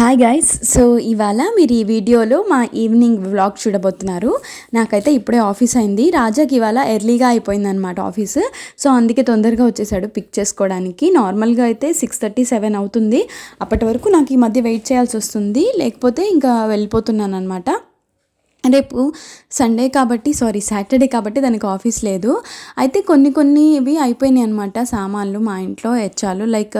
Hi guys so ఇవాళ మీరు ఈ వీడియోలో మా ఈవినింగ్ వ్లాగ్ చూడబోతున్నారు. నాకైతే ఇప్పుడే ఆఫీస్ అయింది. రాజాకి ఇవాళ ఎర్లీగా అయిపోయిందనమాట ఆఫీస్ సో అందుకే తొందరగా వచ్చేసాడు పిక్ చేసుకోవడానికి. నార్మల్గా అయితే సిక్స్ థర్టీ సెవెన్ అవుతుంది. అప్పటి వరకు నాకు ఈ మధ్య వెయిట్ చేయాల్సి వస్తుంది. లేకపోతే ఇంకా వెళ్ళిపోతున్నాను అనమాట రేపు సండే కాబట్టి సారీ సాటర్డే కాబట్టి దానికి ఆఫీస్ లేదు. అయితే కొన్ని కొన్ని ఇవి అయిపోయినాయి అనమాట సామాన్లు మా ఇంట్లో హెచ్చాలు లైక్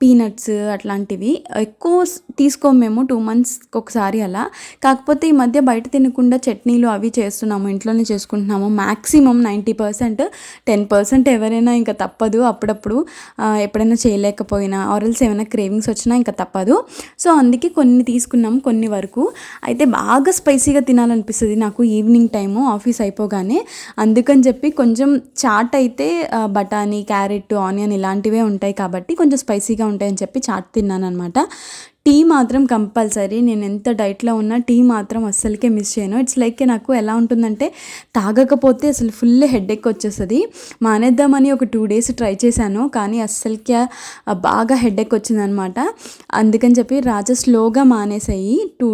పీనట్స్ అట్లాంటివి. ఎక్కువ తీసుకోము మేము టూ మంత్స్కి ఒకసారి అలా. కాకపోతే ఈ మధ్య బయట తినకుండా చట్నీలు అవి చేస్తున్నాము ఇంట్లోనే చేసుకుంటున్నాము. Maximum ninety percent ten percent ఎవరైనా ఇంకా తప్పదు. అప్పుడప్పుడు ఎప్పుడైనా చేయలేకపోయినా ఆరల్స్ ఏమైనా క్రేవింగ్స్ వచ్చినా ఇంకా తప్పదు. సో అందుకే కొన్ని తీసుకున్నాము కొన్ని వరకు. అయితే బాగా స్పైసీగా తినాలనిపిస్తుంది. నాకు ఈవినింగ్ టైము ఆఫీస్ అయిపోగానే అందుకని చెప్పి కొంచెం చాట్ అయితే బఠానీ క్యారెట్ ఆనియన్ ఇలాంటివే ఉంటాయి కాబట్టి కొంచెం స్పైసీగా ఉంటాయని చెప్పి చాట్ తిన్నాను అనమాట టీ మాత్రం కంపల్సరీ. నేను ఎంత డైట్లో ఉన్నా టీ మాత్రం అస్సలకే మిస్ చేయను. ఇట్స్ లైక్ నాకు ఎలా ఉంటుందంటే తాగకపోతే అసలు ఫుల్ హెడేక్ వచ్చేస్తుంది. మానేద్దామని ఒక టూ డేస్ ట్రై చేశాను కానీ అస్సలకే బాగా బాగా ఎక్ వచ్చిందనమాట. అందుకని చెప్పి రాజా స్లోగా మానేసాయి. టూ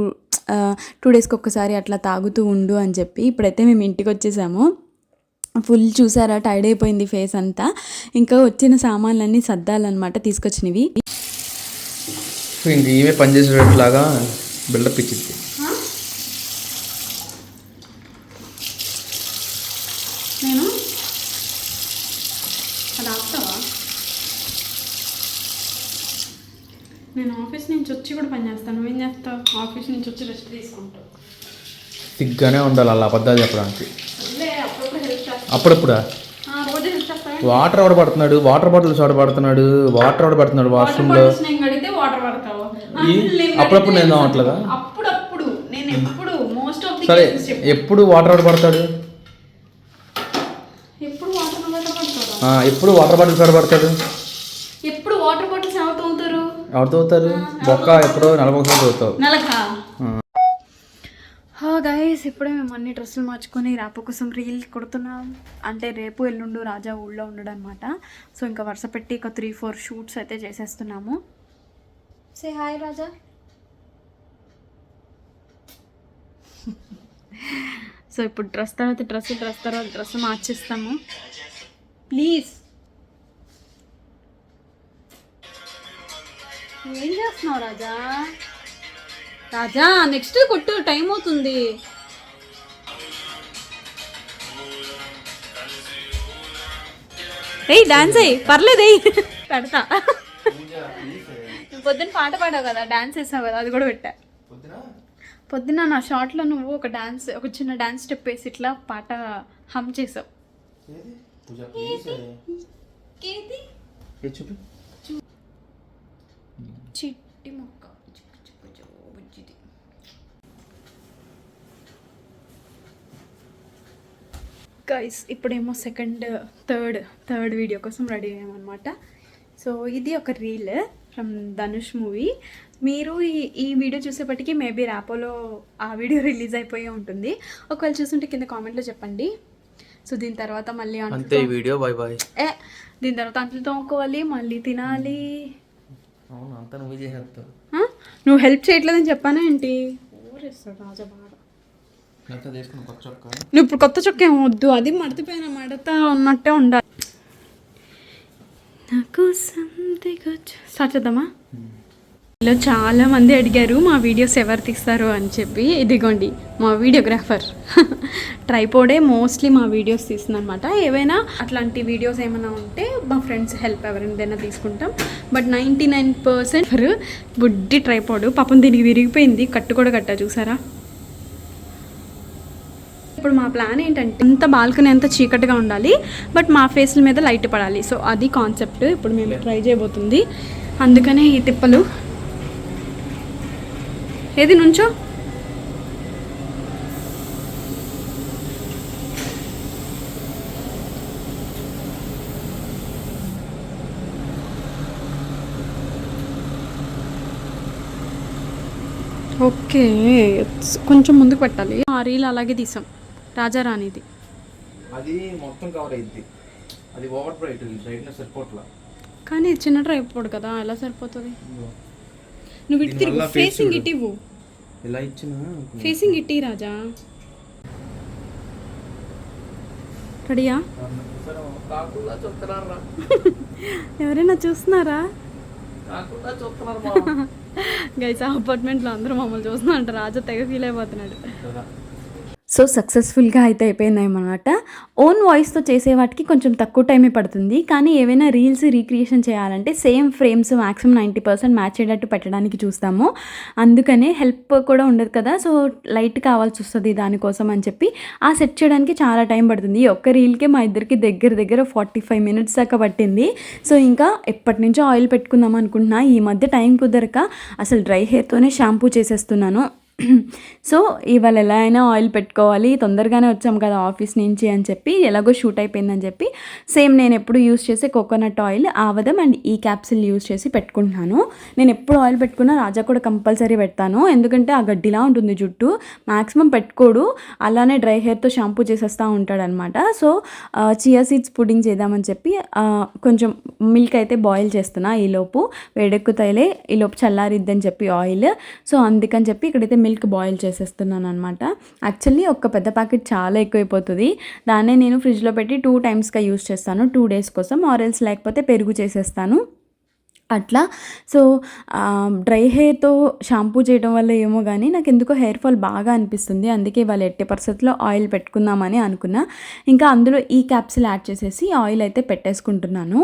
టూ డేస్కి ఒక్కసారి అట్లా తాగుతూ ఉండు అని చెప్పి ఇప్పుడైతే మేము ఇంటికి వచ్చేసాము. ఫుల్ చూసారా టైర్డ్ అయిపోయింది ఫేస్ అంతా. ఇంకా వచ్చిన సామాన్లన్నీ సర్దాలన్నమాట తీసుకొచ్చినవి. ఇంక ఈమె పనిచేసేటట్లాగా బిల్డప్ ఇచ్చింది. నేను? అది ఆపుతావా? నేను ఆఫీస్ నుంచి వచ్చి కూడా పని చేస్తాను. నువ్వేం చేస్తావు? ఆఫీస్ నుంచి వచ్చి రెస్ట్ తీసుకుంటావు సిగ్గానే ఉండాలి అలా అబద్ధాలు చెప్పడానికి. అప్పుడప్పుడు వాటర్ ఎవడ పడుతున్నాడు వాటర్ బాటిల్ చోట పడుతున్నాడు వాటర్ ఎవడ పడుతున్నాడు వాష్రూమ్లో నేను కడిగితే వాటర్ పడతావు ఈ అప్పుడప్పుడు నేను అట్లా అప్పుడప్పుడు నేను ఎప్పుడు మోస్ట్ ఆఫ్ సరే ఎప్పుడు వాటర్ ఎవడ పడతాడు? ఎప్పుడు వాటర్ ఆ, ఎప్పుడు వాటర్ బాటిల్ చోట పడతాడు? ఎప్పుడు వాటర్ బాటిల్స్ ఎవరు తోముతారు? ఎవరితో అవుతారు బొక్క ఎప్పుడో నలభై ఒకసారి నెలకా. హా గైస్ ఇప్పుడే మేము అన్ని డ్రెస్సులు మార్చుకొని రేపు కోసం రీల్ కొడుతున్నాం. అంటే రేపు ఎల్లుండు రాజా ఊళ్ళో ఉండడం అనమాట సో ఇంకా వరుస పెట్టి ఒక త్రీ ఫోర్ షూట్స్ అయితే చేసేస్తున్నాము. సే హాయ్ రాజా సో ఇప్పుడు డ్రెస్ తర్వాత డ్రెస్ డ్రెస్ తర్వాత డ్రెస్ మార్చేస్తాము. ప్లీజ్ ఏం చేస్తున్నావు రాజా రాజా నెక్స్ట్ కొట్టు టైం అవుతుంది. ఏయ్ డాన్స్ అయ్యి పర్లేదు పెడతా. పొద్దున్న పాట పాడావు కదా డాన్స్ వేసావు కదా అది కూడా పెట్టా. పొద్దున్న నా షార్ట్లో నువ్వు ఒక డాన్స్ ఒక చిన్న డాన్స్ స్టెప్ వేసి ఇట్లా పాట హమ్ చేసావు. చిట్టి మొక్క. గైస్ ఇప్పుడేమో సెకండ్ థర్డ్ థర్డ్ వీడియో కోసం రెడీ అయ్యామన్నమాట. సో ఇది ఒక రీల్ ఫ్రమ్ ధనుష్ మూవీ మీరు ఈ ఈ వీడియో చూసేపటికి మేబీ ర్యాపోలో ఆ వీడియో రిలీజ్ అయిపోయి ఉంటుంది. ఒకవేళ చూస్తుంటే కింద కామెంట్లో చెప్పండి. సో దీని తర్వాత మళ్ళీ అంట్లు అంతే వీడియో బాయ్ బాయ్ ఏ దీని తర్వాత అంట్లు తోముకోవాలి మళ్ళీ తినాలి. అవును అంతా నువ్వే చేసేస్తావు. ఆ? నువ్వు హెల్ప్ చేయట్లేదని చెప్పానా ఏంటి? నువ్వు ఇప్పుడు కొత్త చొక్కా ఏం వద్దు అది మడతపోయిన మడత ఉన్నట్టే ఉండాలి. నాకు స్టార్ట్ చేద్దామా? ఇలా చాలా మంది అడిగారు మా వీడియోస్ ఎవరు తీస్తారు? అని చెప్పి. ఇదిగోండి మా వీడియోగ్రాఫర్. ట్రైపోడే మోస్ట్లీ మా వీడియోస్ తీస్తుంది అనమాట ఏవైనా అట్లాంటి వీడియోస్ ఏమైనా ఉంటే మా ఫ్రెండ్స్ హెల్ప్ ఎవరైనా తీసుకుంటాం. బట్ నైంటీ నైన్ పర్సెంట్ బుడ్డి ట్రైపోడు. పాపం దీనికి విరిగిపోయింది కట్టు కూడా కట్టా చూసారా? ఇప్పుడు మా ప్లాన్ ఏంటంటే అంత బాల్కనీ అంతా చీకటిగా ఉండాలి బట్ మా ఫేస్ల మీద లైట్ పడాలి. సో అది కాన్సెప్ట్ ఇప్పుడు మేము ట్రై చేయబోతుంది. అందుకనే ఈ తిప్పలు. ఏది నుంచో? ఓకే కొంచెం ముందుకు పెట్టాలి. ఆ రీల్ అలాగే తీసాం. రాజారాణిది. అది మొత్తం కవర్ అయింది అది ఓవర్ బ్రైట్ బ్రైట్నెస్ సరిపోట్లా. కానీ చిన్న ట్రైపోడ్ కదా ఎలా సరిపోతుంది? నువ్వు ఇటు తిరుగు ఫేసింగ్. ఇటు ఇవ్వు. ఇలా ఇచ్చిన ఫేసింగ్ ఇట్టి రాజా. రెడీయా ఎవరైనా చూస్తున్నారా? గైస్ అపార్ట్మెంట్లో అందరూ మమ్మల్ని చూస్తున్నా రాజా తెగ ఫీల్ అయిపోతున్నాడు. సో సక్సెస్ఫుల్గా అయితే అయిపోయింది అనమాట ఓన్ వాయిస్తో చేసే వాటికి కొంచెం తక్కువ టైమే పడుతుంది. కానీ ఏవైనా రీల్స్ రీక్రియేషన్ చేయాలంటే same frames maximum ninety percent match అయ్యేటట్టు పెట్టడానికి చూస్తాము. అందుకనే హెల్ప్ కూడా ఉండదు కదా. సో లైట్ కావాల్సి వస్తుంది దానికోసం అని చెప్పి ఆ సెట్ చేయడానికి చాలా టైం పడుతుంది. ఈ ఒక్క రీల్కే మా ఇద్దరికి దగ్గర దగ్గర ఫార్టీ ఫైవ్ మినిట్స్ దాకా పట్టింది. సో ఇంకా ఎప్పటి నుంచో ఆయిల్ పెట్టుకుందాం అనుకుంటున్నా. ఈ మధ్య టైం కుదరక అసలు డ్రై హెయిర్తోనే షాంపూ చేసేస్తున్నాను. సో ఇవాళ ఎలా అయినా ఆయిల్ పెట్టుకోవాలి తొందరగానే వచ్చాం కదా ఆఫీస్ నుంచి అని చెప్పి ఎలాగో షూట్ అయిపోయిందని చెప్పి సేమ్ నేను ఎప్పుడు యూస్ చేసే కోకోనట్ ఆయిల్ ఆవదం అండ్ ఈ క్యాప్సిల్ యూస్ చేసి పెట్టుకుంటున్నాను. నేను ఎప్పుడు ఆయిల్ పెట్టుకున్నా రాజా కూడా కంపల్సరీ పెడతాను. ఎందుకంటే ఆ గడ్డిలా ఉంటుంది జుట్టు మ్యాక్సిమం పెట్టుకోడు. అలానే డ్రై హెయిర్తో షాంపూ చేసేస్తూ ఉంటాడనమాట. సో చియా సీడ్స్ పుడింగ్ చేద్దామని చెప్పి కొంచెం మిల్క్ అయితే బాయిల్ చేస్తున్నా ఈలోపు. వేడెక్కుతాయిలే ఈలోపు చల్లారిద్దని చెప్పి ఆయిల్. సో అందుకని చెప్పి ఇక్కడైతే మిల్క్ బాయిల్ చేసేస్తున్నాను అనమాట యాక్చువల్లీ ఒక పెద్ద ప్యాకెట్ చాలా ఎక్కువైపోతుంది. దాన్నే నేను ఫ్రిడ్జ్లో పెట్టి టూ టైమ్స్గా యూస్ చేస్తాను. టూ డేస్ కోసం ఆరెల్స్ లేకపోతే పెరుగు చేసేస్తాను. అట్లా. సో డ్రై హెయిర్తో షాంపూ చేయడం వల్ల ఏమో కానీ నాకు ఎందుకో హెయిర్ ఫాల్ బాగా అనిపిస్తుంది. అందుకే వాళ్ళు ఎట్టి పరిస్థితుల్లో ఆయిల్ పెట్టుకుందామని అనుకున్నా. ఇంకా అందులో ఈ క్యాప్సిల్ యాడ్ చేసేసి ఆయిల్ అయితే పెట్టేసుకుంటున్నాను.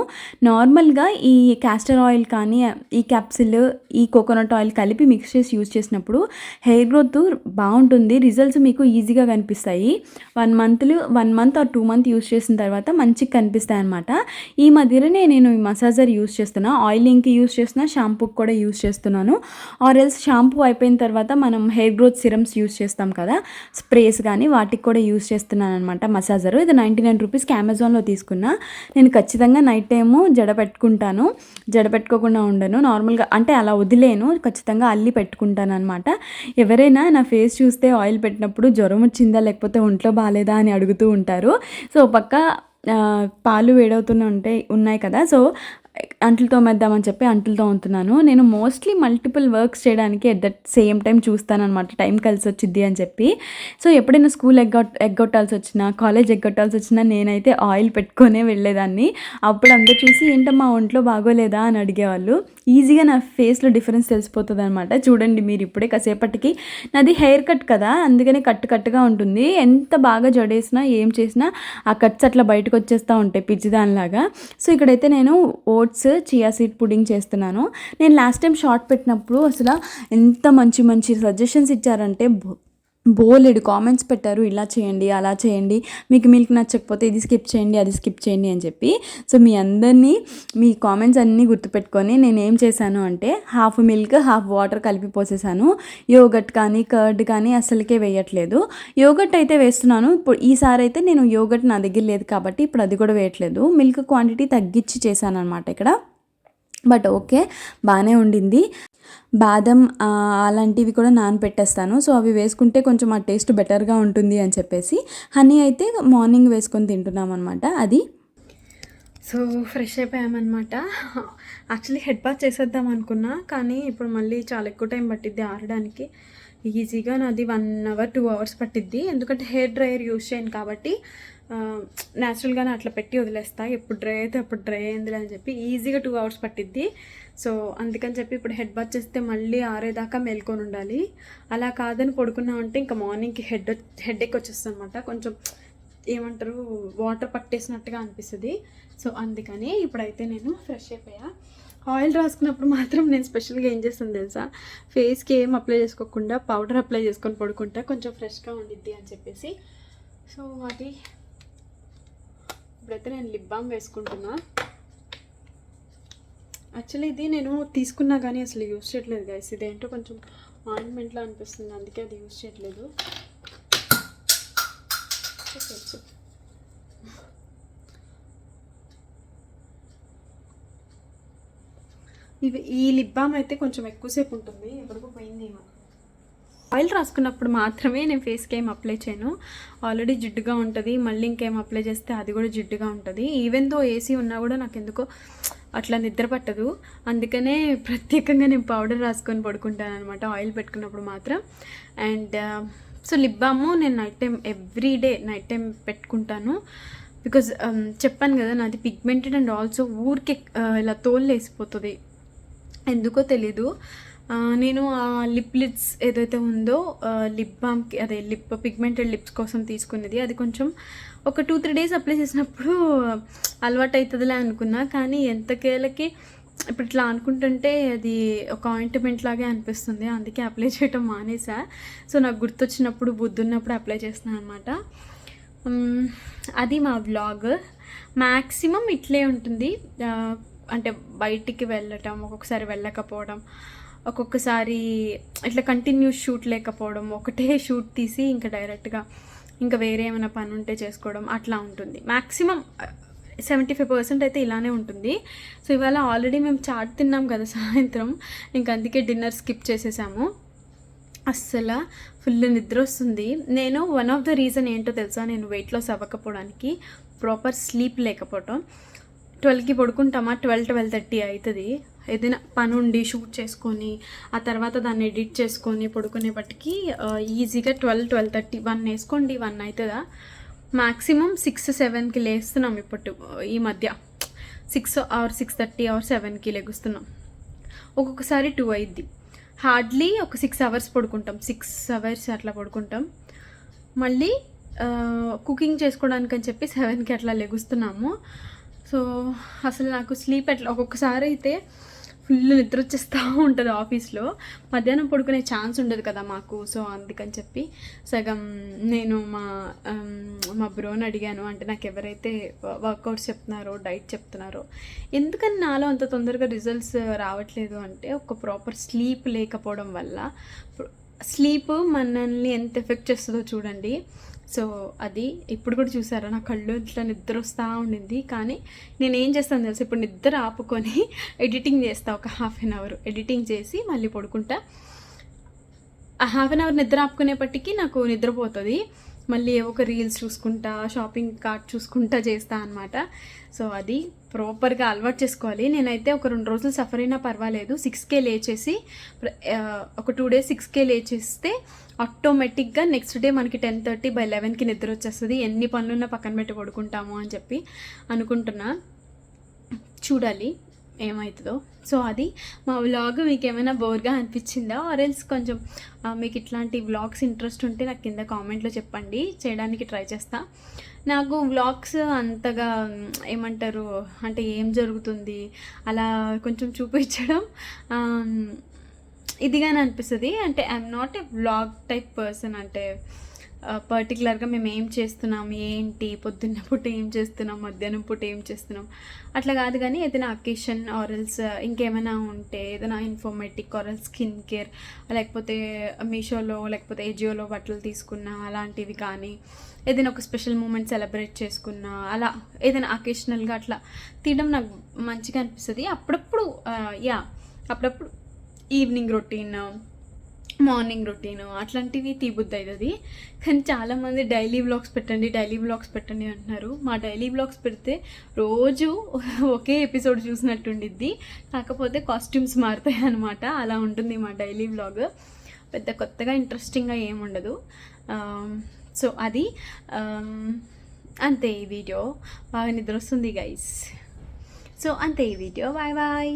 నార్మల్గా ఈ క్యాస్టర్ ఆయిల్ కానీ ఈ క్యాప్సిల్ ఈ కోకోనట్ ఆయిల్ కలిపి మిక్స్ చేసి యూజ్ చేసినప్పుడు హెయిర్ గ్రోత్ బాగుంటుంది. రిజల్ట్స్ మీకు ఈజీగా కనిపిస్తాయి. One మంత్లు one month or two month use చేసిన తర్వాత మంచిగా కనిపిస్తాయి అనమాట ఈ మధ్యలోనే నేను ఈ మసాజర్ యూజ్ చేస్తున్నా. ఆయిలింగ్కి యూస్ చేస్తున్నా షాంపూకి కూడా యూస్ చేస్తున్నాను. ఎల్స్ షాంపూ అయిపోయిన తర్వాత మనం హెయిర్ గ్రోత్ సిరమ్స్ యూస్ చేస్తాం కదా స్ప్రేస్ కానీ వాటికి కూడా యూస్ చేస్తున్నాను అనమాట మసాజర్. ఇది నైంటీ నైన్ రూపీస్కి అమెజాన్లో తీసుకున్నా. నేను ఖచ్చితంగా నైట్ టైము జడ పెట్టుకుంటాను. జడ పెట్టుకోకుండా ఉండను. నార్మల్గా అంటే అలా వదిలేను. ఖచ్చితంగా అల్లి పెట్టుకుంటాను అనమాట ఎవరైనా నా ఫేస్ చూస్తే ఆయిల్ పెట్టినప్పుడు జ్వరం వచ్చిందా లేకపోతే ఒంట్లో బాగాలేదా అని అడుగుతూ ఉంటారు. సో పక్క పాలు వేడవుతూనే ఉంటాయి ఉన్నాయి కదా. సో అంట్లు తోమేద్దామని చెప్పి అంట్లు తోముతున్నాను నేను మోస్ట్లీ మల్టిపుల్ వర్క్స్ చేయడానికి ఎట్ దట్ సేమ్ టైం చూస్తానమాట టైం కలిసి వచ్చింది అని చెప్పి. సో ఎప్పుడైనా స్కూల్ ఎగ్గొట్ ఎగ్గొట్టాల్సి వచ్చినా కాలేజ్ ఎగ్గొట్టాల్సి వచ్చినా నేనైతే ఆయిల్ పెట్టుకొనే వెళ్ళేదాన్ని. అప్పుడు అందరూ చూసి ఏంటమ్మా ఒంట్లో బాగోలేదా? అని అడిగేవాళ్ళు. ఈజీగా నా ఫేస్లో డిఫరెన్స్ తెలిసిపోతుంది అనమాట చూడండి మీరు ఇప్పుడే కాసేపటికి. నాది హెయిర్ కట్ కదా అందుకనే కట్టు కట్టుగా ఉంటుంది. ఎంత బాగా జడేసినా ఏం చేసినా ఆ కట్స్ అట్లా బయటకు వచ్చేస్తూ ఉంటాయి పిచ్చిదానిలాగా సో ఇక్కడైతే నేను ఓట్స్ చియా సీడ్ పుడింగ్ చేస్తున్నాను. నేను లాస్ట్ టైం షార్ట్ పెట్టినప్పుడు అసలు ఎంత మంచి మంచి సజెషన్స్ ఇచ్చారంటే బోలెడు కామెంట్స్ పెట్టారు ఇలా చేయండి అలా చేయండి మీకు మిల్క్ నచ్చకపోతే ఇది స్కిప్ చేయండి అది స్కిప్ చేయండి అని చెప్పి. సో మీ అందరినీ మీ కామెంట్స్ అన్నీ గుర్తుపెట్టుకొని నేను ఏం చేశాను అంటే హాఫ్ మిల్క్ హాఫ్ వాటర్ కలిపి పోసేసాను. యోగట్ కానీ కర్డ్ కానీ అసలుకే వేయట్లేదు. యోగట్ అయితే వేస్తున్నాను. ఇప్పుడు ఈసారి అయితే నేను యోగట్ నా దగ్గర లేదు కాబట్టి ఇప్పుడు అది కూడా వేయట్లేదు. మిల్క్ క్వాంటిటీ తగ్గించి చేశాను అనమాట ఇక్కడ. బట్ ఓకే బాగానే ఉండింది. బాదం అలాంటివి కూడా నానపెట్టేస్తాను. సో అవి వేసుకుంటే కొంచెం ఆ టేస్ట్ బెటర్గా ఉంటుంది అని చెప్పేసి హనీ అయితే మార్నింగ్ వేసుకొని తింటున్నాం అనమాట అది సో ఫ్రెష్ అయిపోయామన్నమాట. యాక్చువల్లీ హెడ్ బాత్ చేసేద్దాం అనుకున్నా కానీ ఇప్పుడు మళ్ళీ చాలా ఎక్కువ టైం పట్టిద్ది ఆరడానికి. ఈజీగా నాది వన్ అవర్ టూ అవర్స్ పట్టిద్ది. ఎందుకంటే హెయిర్ డ్రైయర్ యూస్ చేయను కాబట్టి న్యాచురల్గానే అట్లా పెట్టి వదిలేస్తా. ఎప్పుడు డ్రై అయితే అప్పుడు డ్రై అయింది అని చెప్పి ఈజీగా టూ అవర్స్ పట్టిద్ది. సో అందుకని చెప్పి ఇప్పుడు హెడ్ బాత్ చేస్తే మళ్ళీ ఆరేదాకా మేల్కొని ఉండాలి. అలా కాదని పడుకున్నామంటే ఇంకా మార్నింగ్కి హెడ్ హెడ్ ఎక్ వచ్చేస్తుంది అనమాట కొంచెం ఏమంటారు వాటర్ పట్టేసినట్టుగా అనిపిస్తుంది. సో అందుకని ఇప్పుడైతే నేను ఫ్రెష్ అయిపోయా. ఆయిల్ రాసుకున్నప్పుడు మాత్రం నేను స్పెషల్గా ఏం చేస్తాను తెలుసా? ఫేస్కి ఏం అప్లై చేసుకోకుండా పౌడర్ అప్లై చేసుకొని పడుకుంటా. కొంచెం ఫ్రెష్గా ఉండిద్ది అని చెప్పేసి. సో అది ఇప్పుడైతే నేను లిప్ బామ్ వేసుకుంటున్నా. యాక్చువల్లీ ఇది నేను తీసుకున్నా కానీ అసలు యూజ్ చేయట్లేదు గైస్ ఇదేంటో కొంచెం ఆయింట్మెంట్లా అనిపిస్తుంది. అందుకే అది యూస్ చేయట్లేదు. ఇవి ఈ లిప్ బామ్ అయితే కొంచెం ఎక్కువసేపు ఉంటుంది. ఎప్పటికో పోయింది ఏమో. ఆయిల్ రాసుకున్నప్పుడు మాత్రమే నేను ఫేస్కి ఏం అప్లై చేయను. ఆల్రెడీ జిడ్డుగా ఉంటుంది. మళ్ళీ ఇంకేం అప్లై చేస్తే అది కూడా జిడ్డుగా ఉంటుంది. ఈవెన్ దో ఏసీ ఉన్నా కూడా నాకు ఎందుకో అట్లా నిద్ర పట్టదు. అందుకనే ప్రత్యేకంగా నేను పౌడర్ రాసుకొని పడుకుంటాను అనమాట ఆయిల్ పెట్టుకున్నప్పుడు మాత్రం. అండ్ సో లిప్ బామ్ నేను night time every day night time పెట్టుకుంటాను. బికాజ్ um, చెప్పాను కదా నాది పిగ్మెంటెడ్ అండ్ ఆల్సో ఊరికే uh, ఇలా తోలు వేసిపోతుంది ఎందుకో తెలీదు. నేను ఆ లిప్ లిడ్స్ ఏదైతే ఉందో లిప్ బామ్కి అదే లిప్ పిగ్మెంటెడ్ లిప్స్ కోసం తీసుకున్నది. అది కొంచెం ఒక టూ త్రీ డేస్ అప్లై చేసినప్పుడు అలవాటు అవుతుందిలే అనుకున్నా. కానీ ఎంతకేళకి ఇప్పుడు ఇట్లా అనుకుంటుంటే అది ఒక ఆయింట్మెంట్ లాగే అనిపిస్తుంది. అందుకే అప్లై చేయటం మానేసా. సో నాకు గుర్తొచ్చినప్పుడు బుద్ధున్నప్పుడు అప్లై చేస్తున్నాను అనమాట అది మా వ్లాగ్ మ్యాక్సిమం ఇట్లే ఉంటుంది. అంటే బయటికి వెళ్ళటం ఒక్కొక్కసారి వెళ్ళకపోవడం ఒక్కొక్కసారి ఇట్లా కంటిన్యూస్ షూట్ లేకపోవడం ఒకటే షూట్ తీసి ఇంకా డైరెక్ట్గా ఇంకా వేరే ఏమైనా పని ఉంటే చేసుకోవడం అట్లా ఉంటుంది. మ్యాక్సిమం సెవెంటీ ఫైవ్ పర్సెంట్ అయితే ఇలానే ఉంటుంది. సో ఇవాళ ఆల్రెడీ మేము చాట్ తిన్నాం కదా సాయంత్రం. ఇంకా అందుకే డిన్నర్ స్కిప్ చేసేసాము. అస్సలు ఫుల్ నిద్ర వస్తుంది. నేను వన్ ఆఫ్ ద రీజన్ ఏంటో తెలుసా? నేను వెయిట్ లాస్ అవ్వకపోవడానికి ప్రాపర్ స్లీప్ లేకపోవటం. ట్వెల్వ్కి పడుకుంటామా? ట్వెల్వ్ ట్వెల్వ్ థర్టీ అవుతుంది. ఏదైనా పని ఉండి షూట్ చేసుకొని ఆ తర్వాత దాన్ని ఎడిట్ చేసుకొని పడుకునేపటికి ఈజీగా ట్వెల్వ్ ట్వెల్వ్ థర్టీ వన్ వేసుకోండి వన్ అవుతుందా మ్యాక్సిమం సిక్స్ సెవెన్కి లేస్తున్నాం ఇప్పుడు ఈ మధ్య. Six or six thirty or సెవెన్కి లెగుస్తున్నాం. ఒక్కొక్కసారి టూ అయిద్ది. హార్డ్లీ ఒక సిక్స్ అవర్స్ పడుకుంటాం. సిక్స్ అవర్స్ అట్లా పడుకుంటాం. మళ్ళీ కుకింగ్ చేసుకోవడానికి అని చెప్పి సెవెన్కి అట్లా లెగుస్తున్నాము. సో అసలు నాకు స్లీప్ ఎట్లా ఒక్కొక్కసారి అయితే ఫుల్ నిద్ర వచ్చేస్తూ ఉంటుంది ఆఫీస్లో. మధ్యాహ్నం పడుకునే ఛాన్స్ ఉండదు కదా మాకు సో అందుకని చెప్పి సగం నేను మా మా బ్రోని అడిగాను అంటే నాకు ఎవరైతే వర్కౌట్స్ చెప్తున్నారో డైట్ చెప్తున్నారో ఎందుకని నాలో అంత తొందరగా రిజల్ట్స్ రావట్లేదు అంటే ఒక ప్రాపర్ స్లీప్ లేకపోవడం వల్ల. స్లీప్ మనల్ని ఎంత ఎఫెక్ట్ చేస్తుందో చూడండి. సో అది ఇప్పుడు కూడా చూసారా? నా కళ్ళు ఇట్లా నిద్ర వస్తూ ఉండింది. కానీ నేను ఏం చేస్తాను తెలుసు? ఇప్పుడు నిద్ర ఆపుకొని ఎడిటింగ్ చేస్తా ఒక హాఫ్ అన్ అవర్. ఎడిటింగ్ చేసి మళ్ళీ పడుకుంటా. ఆ హాఫ్ అన్ అవర్ నిద్ర ఆపుకునేపటికి నాకు నిద్రపోతుంది. మళ్ళీ ఏవో ఒక రీల్స్ చూసుకుంటా షాపింగ్ కార్ట్ చూసుకుంటా చేస్తా అనమాట సో అది ప్రాపర్గా అలవాటు చేసుకోవాలి. నేనైతే ఒక రెండు రోజులు సఫర్ అయినా పర్వాలేదు. సిక్స్కే లేచేసి ఒక టూ డేస్ సిక్స్కే లేచేస్తే ఆటోమేటిక్గా నెక్స్ట్ డే మనకి టెన్ థర్టీ బై లెవెన్కి నిద్ర వచ్చేస్తుంది. ఎన్ని పనులున్నా పక్కన పెట్టి పడుకుంటాము అని చెప్పి అనుకుంటున్నా. చూడాలి. ఏమవుతుందో సో అది మా వ్లాగ్ మీకు ఏమైనా బోర్గా అనిపించిందా? ఆర్ ఎల్స్ కొంచెం మీకు ఇట్లాంటి వ్లాగ్స్ ఇంట్రెస్ట్ ఉంటే నాకు కింద కామెంట్లో చెప్పండి. చేయడానికి ట్రై చేస్తా. నాకు వ్లాగ్స్ అంతగా ఏమంటారు అంటే ఏం జరుగుతుంది? అలా కొంచెం చూపించడం ఇదిగానే అనిపిస్తుంది. అంటే I'm not a vlog type person అంటే పర్టికులర్గా మేము ఏం చేస్తున్నాం? ఏంటి? పొద్దున్న పూట ఏం చేస్తున్నాం? మధ్యాహ్నం పూట ఏం చేస్తున్నాం? అట్లా కాదు కానీ ఏదైనా అకేషన్ ఆరల్స్ ఇంకేమైనా ఉంటే ఏదైనా ఇన్ఫర్మేటిక్ ఆరల్ స్కిన్ కేర్ లేకపోతే మీషోలో లేకపోతే ఏజియోలో బట్టలు తీసుకున్నా అలాంటివి కానీ ఏదైనా ఒక స్పెషల్ మూమెంట్ సెలబ్రేట్ చేసుకున్నా అలా ఏదైనా అకేషనల్గా అట్లా తీయడం నాకు మంచిగా అనిపిస్తుంది. అప్పుడప్పుడు యా అప్పుడప్పుడు ఈవినింగ్ రొటీన్ మార్నింగ్ రొటీన్ అట్లాంటివి తీబుద్ది అవుతుంది కానీ చాలామంది డైలీ బ్లాగ్స్ పెట్టండి డైలీ బ్లాగ్స్ పెట్టండి అంటున్నారు. మా డైలీ బ్లాగ్స్ పెడితే రోజు ఒకే ఎపిసోడ్ చూసినట్టు ఉండిద్ది కాకపోతే కాస్ట్యూమ్స్ మారుతాయి అనమాట అలా ఉంటుంది మా డైలీ బ్లాగ్. పెద్ద కొత్తగా ఇంట్రెస్టింగ్గా ఏముండదు. సో అది అంతే ఈ వీడియో. బాగా నిద్ర వస్తుంది గైస్ సో అంతే ఈ వీడియో. Bye bye.